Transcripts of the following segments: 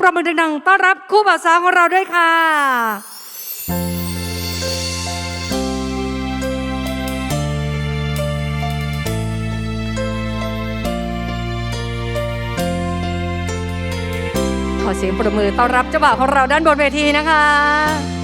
ประมือดังๆต้อนรับคู่บ่าวสาวของเราด้วยค่ะ ขอเสียงประมือต้อนรับเจ้าบ่าวของเราด้านบนเวทีนะคะ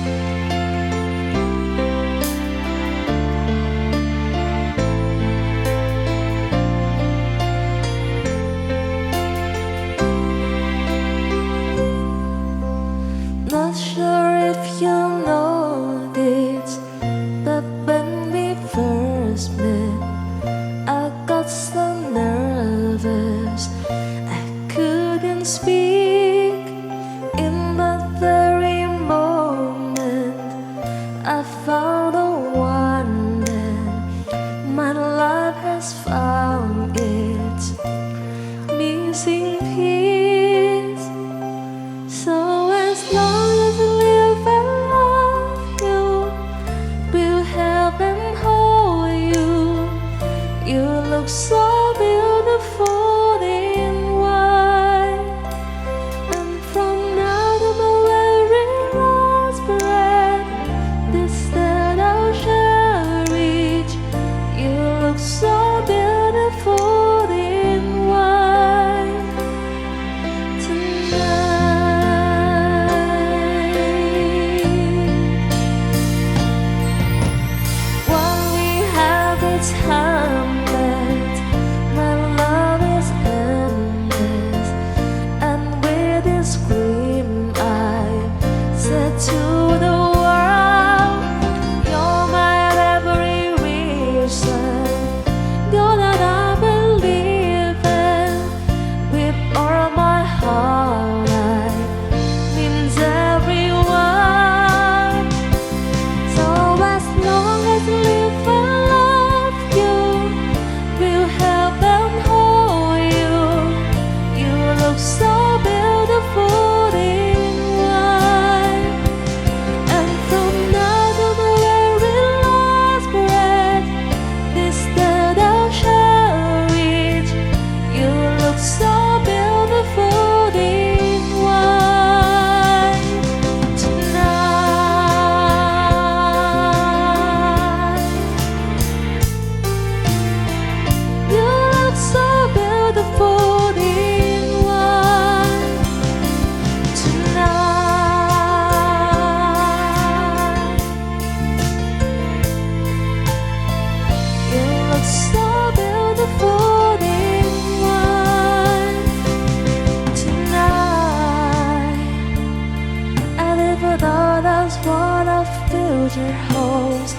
never thought that's what our future holds.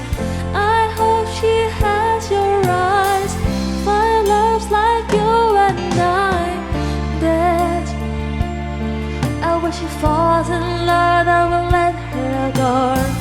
I hope she has your eyes. Find loves like you and I. That I wish she falls in love, I will let her go.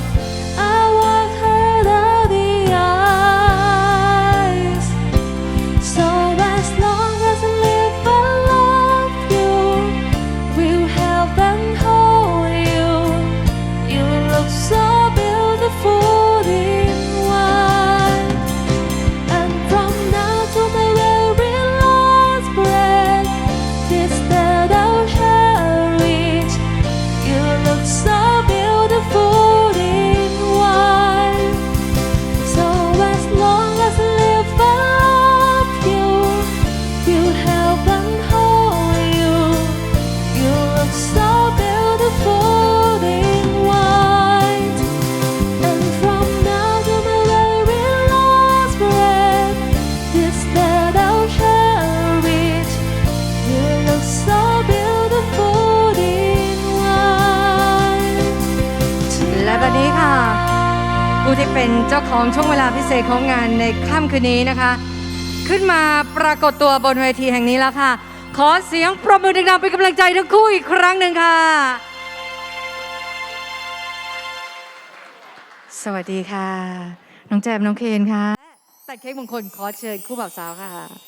ของช่วงเวลาพิเศษของงานในค่ำคืนนี้นะคะ ขึ้นมาปรากฏตัวบนเวทีแห่งนี้แล้วค่ะ ขอเสียงปรบมือดังๆเป็นกำลังใจทั้งคู่อีกครั้งหนึ่งค่ะ สวัสดีค่ะ น้องแจมน้องเคนค่ะ ตัดเค้กมงคลขอเชิญคู่บ่าวสาวค่ะ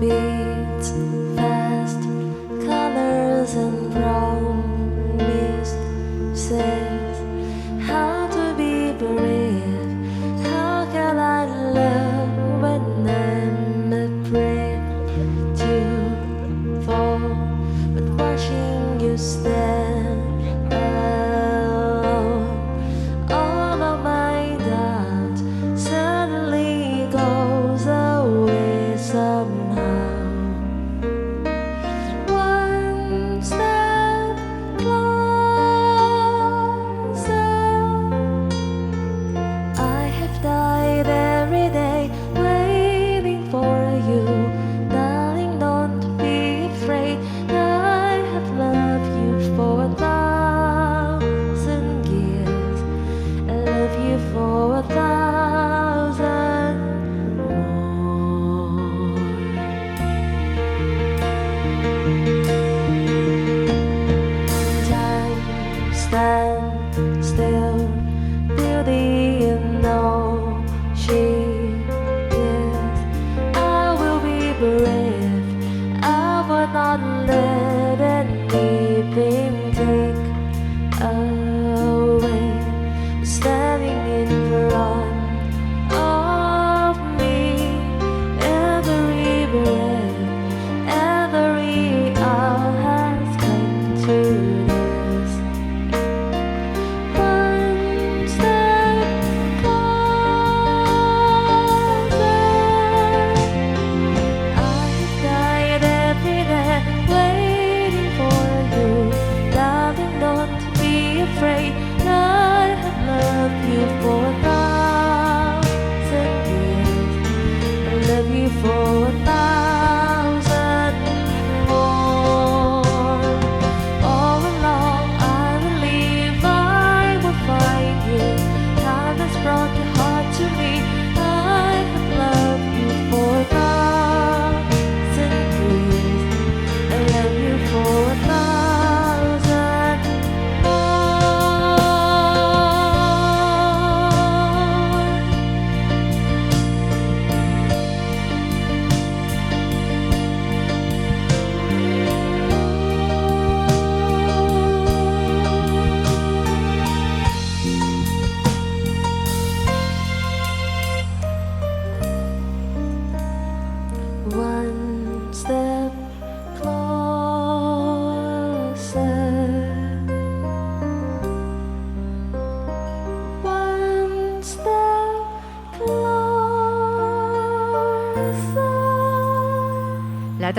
be.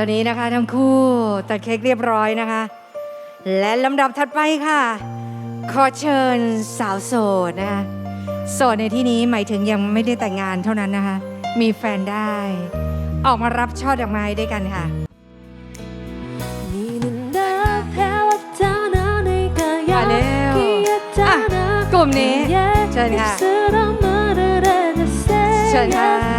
ตอนนี้นะคะทั้งคู่ตัดเค้กเรียบร้อยนะคะ และลำดับถัดไปค่ะ ขอเชิญสาวโสดนะคะโสดในที่นี้หมายถึงยังไม่ได้แต่งงานเท่านั้นนะคะ มีแฟนได้ ออกมารับช่อดอกไม้ด้วยกันค่ะ มาแล้วอะกลุ่มนี้ เชิญค่ะ เชิญค่ะ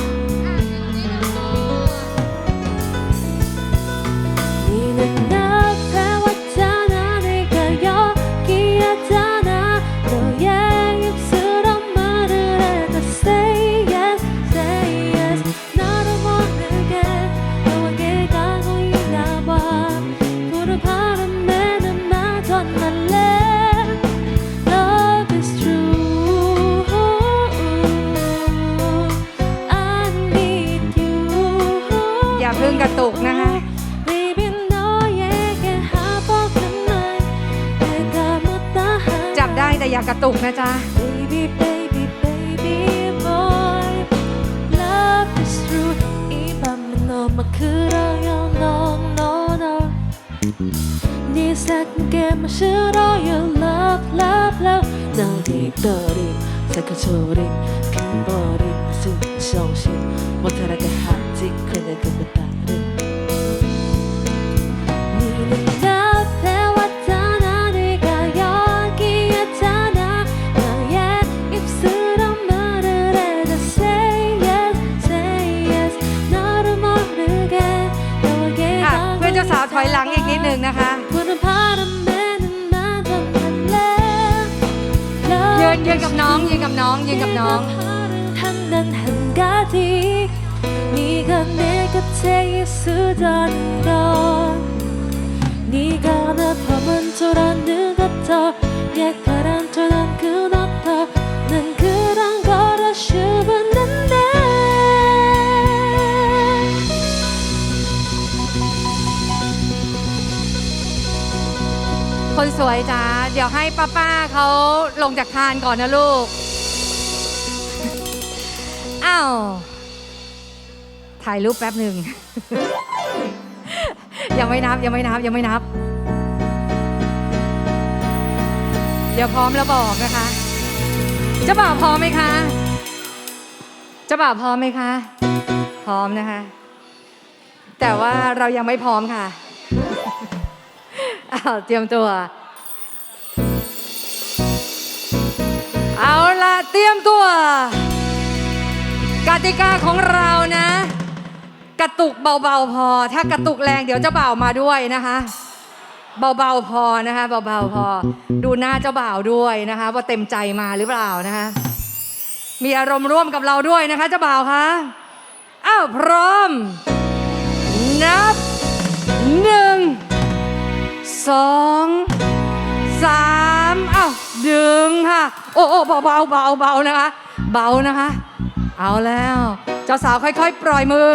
แต่อย่ากระตุกนะจ๊ะ Baby baby baby boy Love is true 이 밤은 너만 그려요 no no no 네 색깔만 싫어요 love love love 날 뒷거리 색깔 소리 긴 머리 무슨 정신 못하게 하지 그냥 그보다 ยืนกับน้องยืนกับน้อง 한단 한 가지 네가 내 곁에 있으던 건 네가 나 밤은 조라는 것도 예가란 조란 그 너도 난 그런 거라 싶었는데 คนสวยจ้าเดี๋ยวให้ป้าป้าๆเขาลงจากคานก่อนนะลูก อ้าว ถ่ายรูปแป๊บหนึ่ง ยังไม่นับยังไม่นับยังไม่นับ เดี๋ยวพร้อมแล้วบอกนะคะเจ้าบ่าวพร้อมไหมคะเจ้าบ่าวพร้อมไหมคะ พร้อมนะคะ แต่ว่าเรายังไม่พร้อมค่ะอ้าวเตรียมตัว เอาละเตรียมตัว กติกาของเรานะ กระตุกเบาๆพอ ถ้ากระตุกแรงเดี๋ยวเจ้าบ่าวมาด้วยนะคะ เบาๆพอนะคะเบาๆพอ ดูหน้าเจ้าบ่าวด้วยนะคะ ว่าเต็มใจมาหรือเปล่านะคะ มีอารมณ์ร่วมกับเราด้วยนะคะเจ้าบ่าวคะอ้าวพร้อม นับหนึ่งสองสามอ้าวดึงค่ะ โอ้โอ้เบาเบาเบาเบานะคะ เบานะคะ เอาแล้ว เจ้าสาวค่อยๆ ปล่อยมือ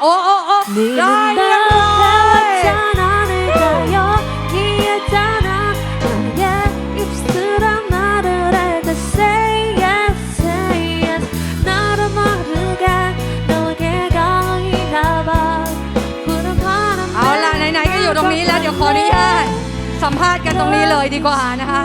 โอ้โอ้โอ้ได้เเอาล่ะไหนๆก็อยู่ตรงนี้แล้วเดี๋ยวขออนุญาตสัมภาษณ์กันตรงนี้เลยดีกว่านะคะ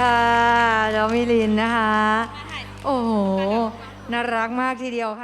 ค่ะน้องมิลินนะคะ โอ้โห น่ารักมากทีเดียวค่ะ